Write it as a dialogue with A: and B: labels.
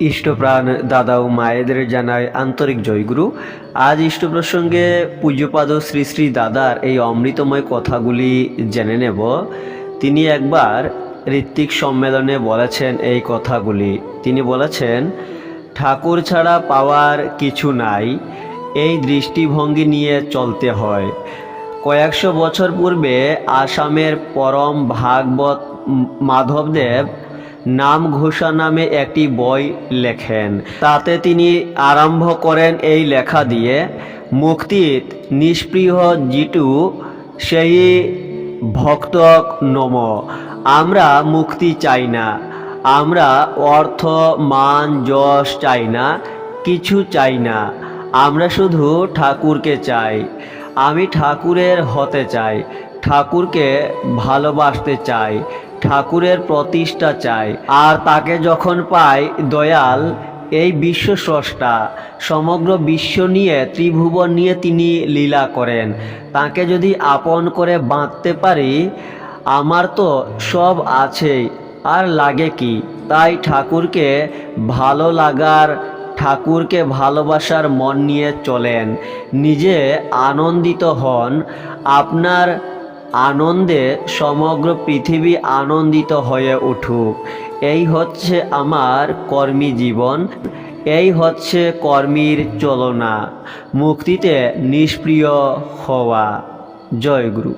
A: ইষ্টপ্রাণ দাদা ও মায়েদের জানায় আন্তরিক জয়গুরু আজ ইষ্ট প্রসঙ্গে পূজ্যপাদ শ্রী শ্রী দাদার এই অমৃতময় কথাগুলি জেনে নেব। তিনি একবার ঋত্বিক সম্মেলনে বলেছেন এই কথাগুলি। তিনি বলেছেন, ঠাকুর ছাড়া পাওয়ার কিছু নাই, এই দৃষ্টিভঙ্গি নিয়ে চলতে হয়। কয়েকশো বছর পূর্বে আসামের পরম ভাগবত মাধবদেব নাম ঘোষা নামে একটি বই লেখেন। তাতে তিনি আরম্ভ করেন এই লেখা দিয়ে, মুক্তিত নিষ্প্রিয় জিটু সেই ভক্তক নম। আমরা মুক্তি চাই না। আমরা অর্থ, মান, যশ চাই না। কিছু চাই না। আমরা শুধু ঠাকুরকে চাই। আমি ঠাকুরের হতে চাই। ঠাকুরকে ভালোবাসতে চাই। ঠাকুরের প্রতিষ্ঠা চাই আর তাকে যখন পাই দয়াল, এই বিশ্ব স্রষ্টা, সমগ্র বিশ্ব নিয়ে, ত্রিভুবন নিয়ে তিনি লীলা করেন। তাকে যদি আপন করে বাঁধতে পারি, আমার তো সব আছেই আর লাগে কি? তাই ঠাকুরকে ভালো লাগার, ঠাকুরকে ভালোবাসার মন নিয়ে চলেন। নিজে আনন্দিত হন। আপনার আনন্দে সমগ্র পৃথিবী আনন্দিত হয়ে উঠুক। এই হচ্ছে আমার কর্মী জীবন, এই হচ্ছে কর্মীর চলনা। মুক্তিতে নিষ্প্রিয় হওয়া। জয় গুরু।